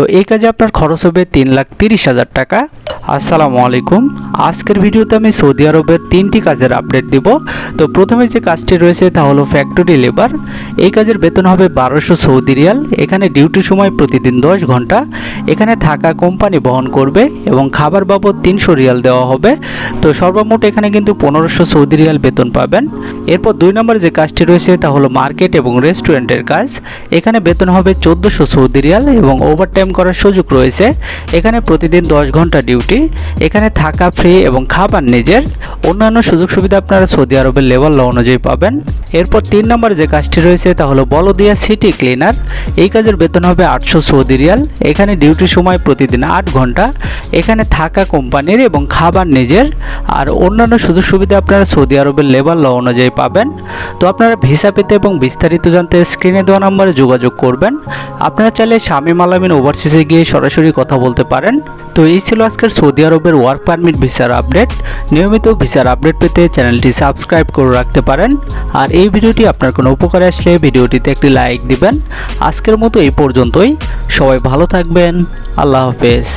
তো এই কাজে আপনার খরচ হবে তিন লাখ তিরিশ হাজার টাকা। আসসালামু আলাইকুম। আজকের ভিডিওতে আমি সৌদি আরবের তিনটি কাজের আপডেট দিব। তো প্রথমে যে কাজটি রয়েছে তা হলো ফ্যাক্টরি লেবার এই কাজের বেতন হবে বারোশো সৌদি রিয়াল। এখানে ডিউটি সময় প্রতিদিন দশ ঘণ্টা। এখানে থাকা কোম্পানি বহন করবে এবং খাবার বাবদ তিনশো রিয়াল দেওয়া হবে। তো সর্বমোট এখানে কিন্তু পনেরোশো সৌদি রিয়াল বেতন পাবেন। এরপর দুই নম্বর যে কাজটি রয়েছে তা হলো মার্কেট এবং রেস্টুরেন্টের কাজ। এখানে বেতন হবে চোদ্দোশো সৌদি রিয়াল এবং ওভারটাইম করার সুযোগ রয়েছে। এখানে প্রতিদিন দশ ঘণ্টা ডিউটি এখানে থাকা ফ্রি এবং খাবার নিজের। অন্যান্য সুযোগ সুবিধা আপনারা সৌদি আরবের লেভেল ল অনুযায়ী পাবেন। এরপর তিন নম্বরে যে কাজটি রয়েছে, তা হলো বলদিয়া সিটি ক্লিনার এই কাজের বেতন হবে আটশো সৌদি রিয়াল। এখানে ডিউটি সময় প্রতিদিন আট ঘণ্টা। এখানে থাকা কোম্পানির এবং খাবার নিজের। আর অন্যান্য সুযোগ সুবিধা আপনারা সৌদি আরবের লেবার ল অনুযায়ী পাবেন। তো আপনারা ভিসা পেতে এবং বিস্তারিত জানতে স্ক্রিনে দেওয়া নম্বরে যোগাযোগ করবেন। আপনারা চাইলে স্বামী মালামিন ওভারসিজে গিয়ে সরাসরি কথা বলতে পারেন। তো এই ছিল আজকের সৌদি আরবের ওয়ার্ক পারমিট ভিসার আপডেট নিয়মিত ভিসার আপডেট পেতে চ্যানেলটি সাবস্ক্রাইব করে রাখতে পারেন। আর এই ভিডিওটি আপনার কোনো উপকারে আসলে ভিডিওটিতে একটি লাইক দিবেন। আজকের মতো এই পর্যন্তই। সবাই ভালো থাকবেন। আল্লাহ হাফেজ।